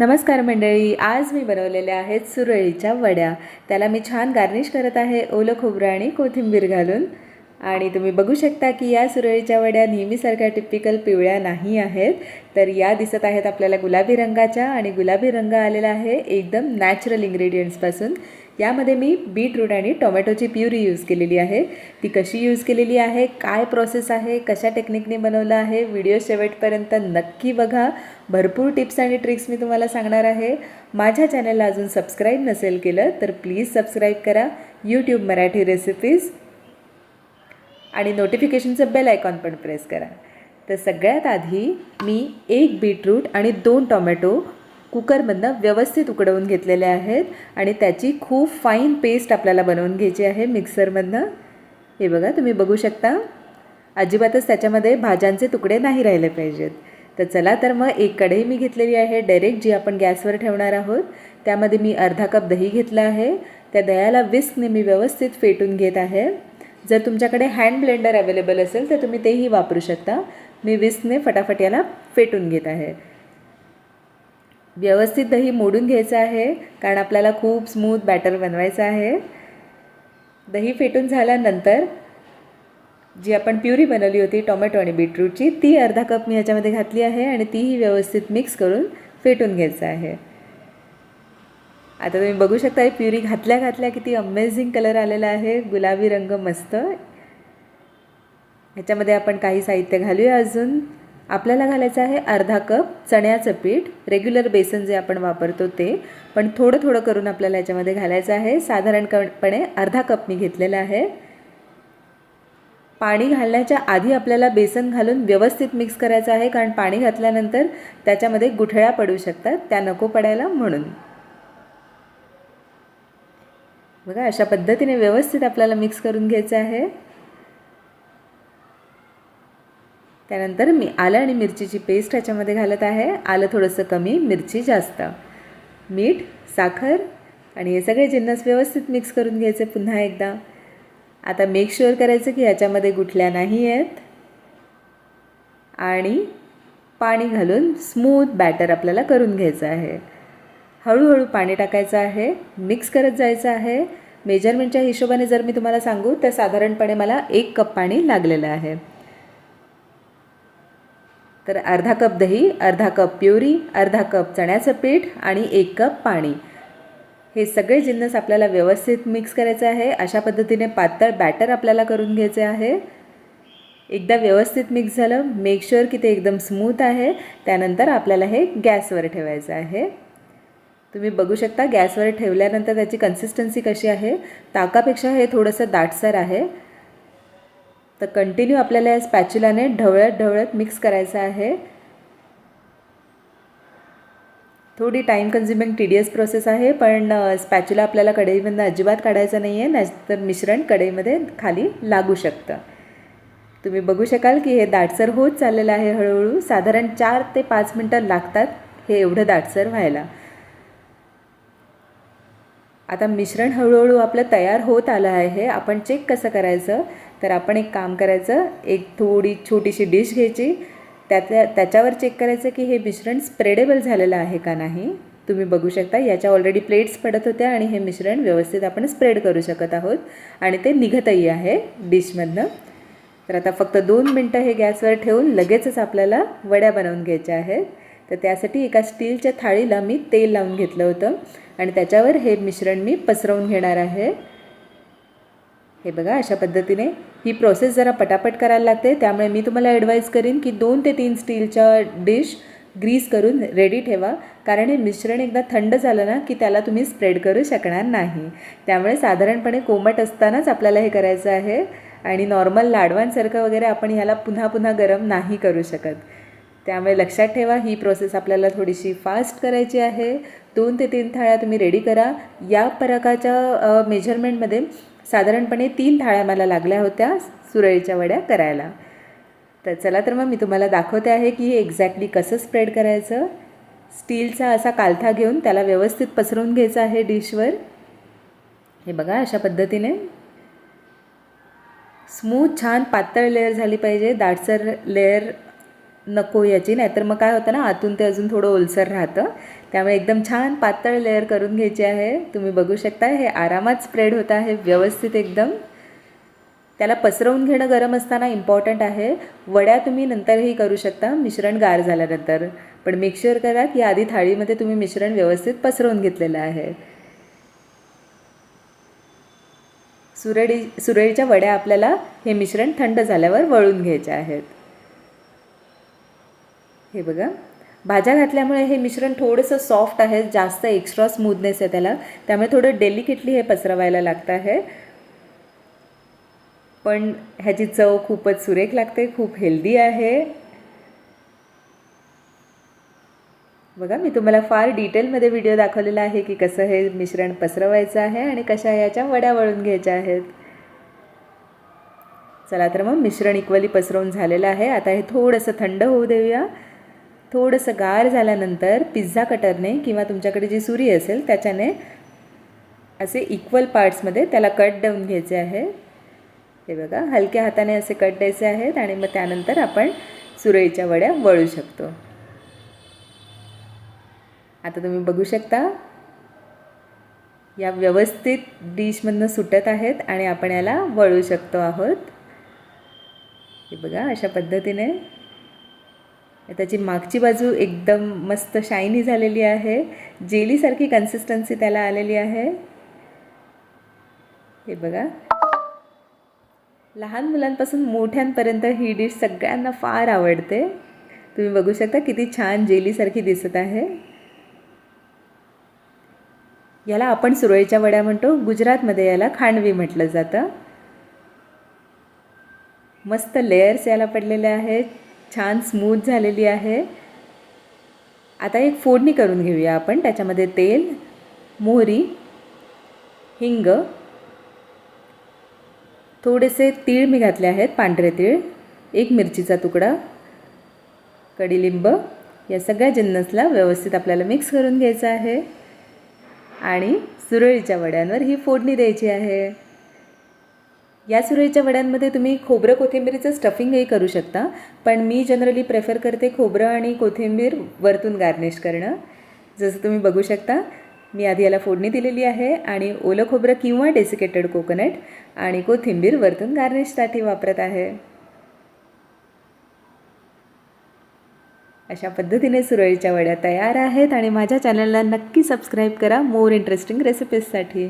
नमस्कार मंडळी आज मी बनवलेल्या आहेत सुरळीच्या वड्या. त्याला मी छान गार्निश करत आहे ओलं खोबरं आणि कोथिंबीर घालून. आणि तुम्ही बघू शकता की या सुरळीच्या वड्या नेहमीसारख्या टिपिकल पिवळ्या नाही आहेत. तर या दिसत आहेत आपल्याला गुलाबी रंगाच्या आणि गुलाबी रंग आलेला आहे एकदम नॅचरल इंग्रेडियंट्सपासून यामध्ये मी बीटरूट आणि टोमॅटोची प्युरी यूज केलेली आहे. ती कशी यूज केलेली आहे काय प्रोसेस आहे कशा टेक्निकने बनवलं आहे व्हिडिओ शेवटपर्यंत नक्की बघा. भरपूर टिप्स आणि ट्रिक्स मी तुम्हाला सांगणार आहे. माझ्या चॅनलला अजून सबस्क्राईब नसेल केलं तर प्लीज सबस्क्राईब करा. यूट्यूब मराठी रेसिपीज आणि नोटिफिकेशनचं बेल आयकॉन पण प्रेस करा. तर सगळ्यात आधी मी एक बीटरूट आणि दोन टोमॅटो कुकरमधनं व्यवस्थित उकडवून घेतलेले आहेत आणि त्याची खूप फाईन पेस्ट आपल्याला बनवून घ्यायची आहे मिक्सरमधनं हे बघा तुम्ही बघू शकता. अजिबातच त्याच्यामध्ये भाज्यांचे तुकडे नाही राहिले पाहिजेत. तर चला तर मग एक कढई मी घेतलेली आहे डायरेक्ट जी आपण गॅसवर ठेवणार आहोत. त्यामध्ये मी अर्धा कप दही घेतला आहे. त्या दह्याला विस्कने मी व्यवस्थित फेटून घेत आहे. जर तुमच्याकडे हँड ब्लेंडर अवेलेबल असेल तर तुम्ही तेही वापरू शकता. मी विस्कने फटाफट याला फेटून घेत आहे. व्यवस्थित दही मोडून घ्यायचं आहे कारण आपल्याला खूप स्मूथ बॅटर बनवायचं आहे. दही फेटून झाल्यानंतर जी आपण प्युरी बनवली होती टोमॅटो आणि बीटरूटची ती अर्धा कप मी ह्याच्यामध्ये घातली आहे आणि तीही व्यवस्थित मिक्स करून फेटून घ्यायचं आहे. आता तुम्ही बघू शकता ही प्युरी घातल्या घातल्या किती अमेझिंग कलर आलेला आहे. गुलाबी रंग मस्त. ह्याच्यामध्ये आपण काही साहित्य घालूया अजून. आपल्याला घालायचं आहे अर्धा कप चण्याचं पीठ. रेग्युलर बेसन जे आपण वापरतो ते. पण थोडं थोडं करून आपल्याला याच्यामध्ये घालायचं आहे. साधारणपणे अर्धा कप मी घेतलेला आहे. पाणी घालण्याच्या आधी आपल्याला बेसन घालून व्यवस्थित मिक्स करायचं आहे. कारण पाणी घातल्यानंतर त्याच्यामध्ये गुठळ्या पडू शकतात. त्या नको पडायला म्हणून. बघा अशा पद्धतीने व्यवस्थित आपल्याला मिक्स करून घ्यायचं आहे. त्यानंतर मी आलं आणि मिरचीची पेस्ट ह्याच्यामध्ये घालत आहे. आलं थोडंसं कमी मिरची जास्त. मीठ साखर आणि हे सगळे जिन्नस व्यवस्थित मिक्स करून घ्यायचे पुन्हा एकदा. आता मेक शुअर करायचं की ह्याच्यामध्ये गुठल्या नाही आहेत आणि पाणी घालून स्मूथ बॅटर आपल्याला करून घ्यायचं आहे. हळूहळू पाणी टाकायचं आहे मिक्स करत जायचं आहे. मेजरमेंटच्या हिशोबाने जर मी तुम्हाला सांगू तर साधारणपणे मला एक कप पाणी लागलेलं आहे. तर अर्धा कप दही अर्धा कप प्युरी अर्धा कप चण्याचं पीठ आणि एक कप पाणी. हे सगळे जिन्नस आपल्याला व्यवस्थित मिक्स करायचे आहे. अशा पद्धतीने पातळ बॅटर आपल्याला करून घ्यायचे आहे. एकदा व्यवस्थित मिक्स झालं मेक शुअर की ते एकदम स्मूथ आहे. त्यानंतर आपल्याला हे गॅसवर ठेवायचं आहे. तुम्ही बघू शकता गॅसवर ठेवल्यानंतर त्याची कन्सिस्टन्सी कशी आहे. ताकापेक्षा हे थोडंसं दाटसर आहे. तर कंटिन्यू आपल्याला या स्पॅच्युलाने ढवळत ढवळत मिक्स करायचं आहे. थोडी टाईम कन्झ्युमिंग टीडियस प्रोसेस आहे पण स्पॅच्युला आपल्याला कढईमधनं अजिबात काढायचं नाही आहे नाहीतर मिश्रण कढईमध्ये खाली लागू शकतं. तुम्ही बघू शकाल की हे दाटसर होत चाललेलं आहे हळूहळू. साधारण चार ते पाच मिनटं लागतात हे एवढं दाटसर व्हायला. आता मिश्रण हळूहळू आपलं तयार होत आलं आहे. आपण चेक कसं करायचं? तर आपण एक काम करायचं एक थोडी छोटीशी डिश घ्यायची. त्यातल्या त्याच्यावर चेक करायचं की हे मिश्रण स्प्रेडेबल झालेलं आहे का नाही. तुम्ही बघू शकता याच्या ऑलरेडी प्लेट्स पडत होत्या आणि हे मिश्रण व्यवस्थित आपण स्प्रेड करू शकत आहोत. आणि ते निघतही आहे डिशमधनं. तर आता फक्त दोन मिनटं हे गॅसवर ठेवून लगेचच आपल्याला वड्या बनवून घ्यायच्या आहेत. तर त्यासाठी एका स्टीलच्या थाळीला मी तेल लावून घेतलं होतं आणि त्याच्यावर हे मिश्रण मी पसरवून घेणार आहे. हे बघा अशा पद्धतीने ही प्रोसेस जरा पटापट करायला लागते. त्यामुळे मी तुम्हाला ॲडवाईज करीन की दोन ते तीन स्टीलच्या डिश ग्रीस करून रेडी ठेवा. कारण हे मिश्रण एकदा थंड झालं ना की त्याला तुम्ही स्प्रेड करू शकणार नाही. त्यामुळे साधारणपणे कोमट असतानाच आपल्याला हे करायचं आहे. आणि नॉर्मल लाडवांसारखं वगैरे आपण ह्याला पुन्हा पुन्हा गरम नाही करू शकत. त्यामुळे लक्षात ठेवा ही प्रोसेस आपल्याला थोडीशी फास्ट करायची आहे. दोन ते तीन थाळ्या तुम्ही रेडी करा. या परकाच्या मेजरमेंटमध्ये साधारणपणे तीन थाळ्या मला लागल्या होत्या सुरळीच्या वड्या करायला. तर चला तर मग मी तुम्हाला दाखवते आहे की हे एक्झॅक्टली कसं स्प्रेड करायचं. स्टीलचा असा कालथा घेऊन त्याला व्यवस्थित पसरवून घ्यायचं आहे डिशवर. हे बघा अशा पद्धतीने. स्मूथ छान पातळ लेअर झाली पाहिजे. दाटसर लेअर नको याची. नाहीतर मग काय होतं ना आतून ते अजून थोडं ओलसर राहतं. त्यामुळे एकदम छान पातळ लेअर करून घ्यायची आहे. तुम्ही बघू शकता हे आरामात स्प्रेड होत आहे व्यवस्थित एकदम. त्याला पसरवून घेणं गरम असताना इम्पॉर्टंट आहे. वड्या तुम्ही नंतरही करू शकता मिश्रण गार झाल्यानंतर. पण मेक करा की आधी थाळीमध्ये तुम्ही मिश्रण व्यवस्थित पसरवून घेतलेलं आहे. सुरळी सुरळीच्या वड्या आपल्याला हे मिश्रण थंड झाल्यावर वळून घ्यायचे आहेत. हे बघा. भाज्या घातल्यामुळे हे मिश्रण थोडंसं सॉफ्ट आहे जास्त एक्स्ट्रा स्मूथनेस आहे त्याला. त्यामुळे थोडं डेलिकेटली हे पसरवायला लागतं आहे. पण ह्याची चव खूपच सुरेख लागते खूप हेल्दी आहे. बघा मी तुम्हाला फार डिटेलमध्ये व्हिडिओ दाखवलेला आहे की कसं हे मिश्रण पसरवायचं आहे आणि कशा याच्या वड्या वळून घ्यायच्या आहेत. चला तर मग मिश्रण इक्वली पसरवून झालेलं आहे. आता हे थोडंसं थंड होऊ देऊया. थोडंसं गार झाल्यानंतर पिझ्झा कटरने किंवा तुमच्याकडे जी सुरी असेल त्याच्याने असे इक्वल पार्ट्समध्ये त्याला कट डाऊन घ्यायचे आहे. हे बघा हलक्या हाताने असे कट द्यायचे आहेत आणि मग त्यानंतर आपण सुरळीच्या वड्या वळू शकतो. आता तुम्ही बघू शकता या व्यवस्थित डिशमधनं सुटत आहेत आणि आपण याला वळू शकतो आहोत. हे बघा अशा पद्धतीने त्याची मागची बाजू एकदम मस्त शायनी झालेली आहे. जेलीसारखी कन्सिस्टन्सी त्याला आलेली आहे. हे बघा. लहान मुलांपासून मोठ्यांपर्यंत ही डिश सगळ्यांना फार आवडते. तुम्ही बघू शकता किती छान जेलीसारखी दिसत आहे. याला आपण सुरळीच्या वड्या म्हणतो. गुजरातमध्ये याला खांडवी म्हटलं जातं. मस्त लेयर्स याला पडलेले आहेत. छान स्मूथ झालेली आहे. आता एक फोडणी करून घेऊया आपण. त्याच्यामध्ये तेल मोहरी हिंग थोडेसे तीळ मी घातले आहेत पांढरे तीळ एक मिरचीचा तुकडा कडीलिंब या सगळ्या जिन्नसला व्यवस्थित आपल्याला मिक्स करून घ्यायचं आहे. आणि सुरळीच्या वड्यांवर ही फोडणी द्यायची आहे. या सुरळीच्या वड्यांमध्ये तुम्ही खोबरं कोथिंबीरीचं स्टफिंगही करू शकता. पण मी जनरली प्रेफर करते खोबरं आणि कोथिंबीर वरतून गार्निश करणं. जसं तुम्ही बघू शकता मी आधी याला फोडणी दिलेली आहे आणि ओलं खोबरं किंवा डेसिकेटेड कोकोनट आणि कोथिंबीर वरतून गार्निशसाठी वापरत आहे. अशा पद्धतीने सुरळीच्या वड्या तयार आहेत आणि माझ्या चॅनलला नक्की सबस्क्राईब करा. More interesting रेसिपीजसाठी